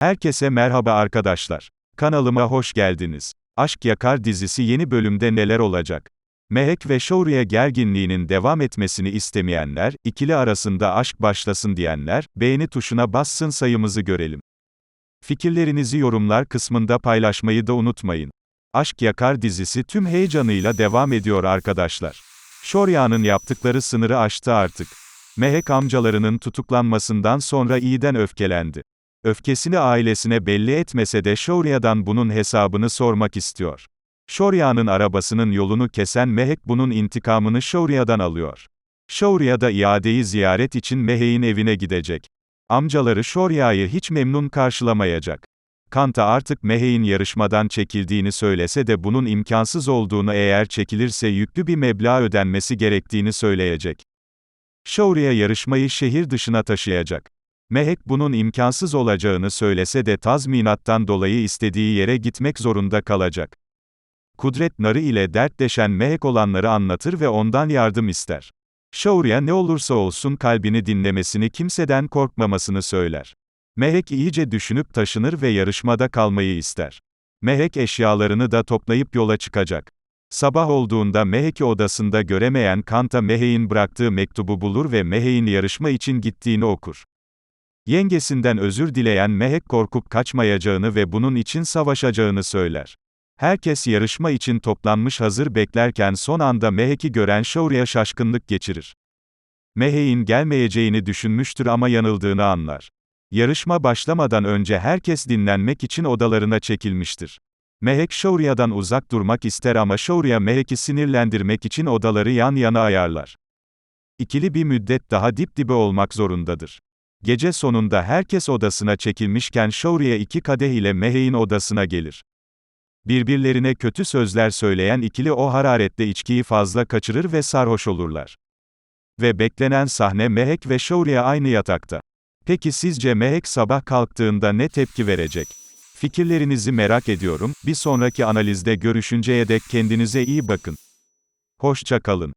Herkese merhaba arkadaşlar. Kanalıma hoş geldiniz. Aşk Yakar dizisi yeni bölümde neler olacak? Mehek ve Şourya gerginliğinin devam etmesini istemeyenler, ikili arasında aşk başlasın diyenler, beğeni tuşuna bassın sayımızı görelim. Fikirlerinizi yorumlar kısmında paylaşmayı da unutmayın. Aşk Yakar dizisi tüm heyecanıyla devam ediyor arkadaşlar. Şorya'nın yaptıkları sınırı aştı artık. Mehek amcalarının tutuklanmasından sonra iyiden öfkelendi. Öfkesini ailesine belli etmese de Şorya'dan bunun hesabını sormak istiyor. Şorya'nın arabasının yolunu kesen Mehek bunun intikamını Şorya'dan alıyor. Şorya da iadeyi ziyaret için Mehek'in evine gidecek. Amcaları Şorya'yı hiç memnun karşılamayacak. Kanta artık Mehek'in yarışmadan çekildiğini söylese de bunun imkansız olduğunu eğer çekilirse yüklü bir meblağ ödenmesi gerektiğini söyleyecek. Şorya yarışmayı şehir dışına taşıyacak. Mehek bunun imkansız olacağını söylese de tazminattan dolayı istediği yere gitmek zorunda kalacak. Kudret Narı ile dertleşen Mehek olanları anlatır ve ondan yardım ister. Şaurya ne olursa olsun kalbini dinlemesini kimseden korkmamasını söyler. Mehek iyice düşünüp taşınır ve yarışmada kalmayı ister. Mehek eşyalarını da toplayıp yola çıkacak. Sabah olduğunda Mehek'i odasında göremeyen Kanta Mehek'in bıraktığı mektubu bulur ve Mehek'in yarışma için gittiğini okur. Yengesinden özür dileyen Mehek korkup kaçmayacağını ve bunun için savaşacağını söyler. Herkes yarışma için toplanmış hazır beklerken son anda Mehek'i gören Şaurya şaşkınlık geçirir. Mehek'in gelmeyeceğini düşünmüştür ama yanıldığını anlar. Yarışma başlamadan önce herkes dinlenmek için odalarına çekilmiştir. Mehek Şaurya'dan uzak durmak ister ama Şaurya Mehek'i sinirlendirmek için odaları yan yana ayarlar. İkili bir müddet daha dip dibe olmak zorundadır. Gece sonunda herkes odasına çekilmişken Şaurya iki kadeh ile Mehek'in odasına gelir. Birbirlerine kötü sözler söyleyen ikili o hararetle içkiyi fazla kaçırır ve sarhoş olurlar. Ve beklenen sahne Mehek ve Şaurya aynı yatakta. Peki sizce Mehek sabah kalktığında ne tepki verecek? Fikirlerinizi merak ediyorum. Bir sonraki analizde görüşünceye dek kendinize iyi bakın. Hoşça kalın.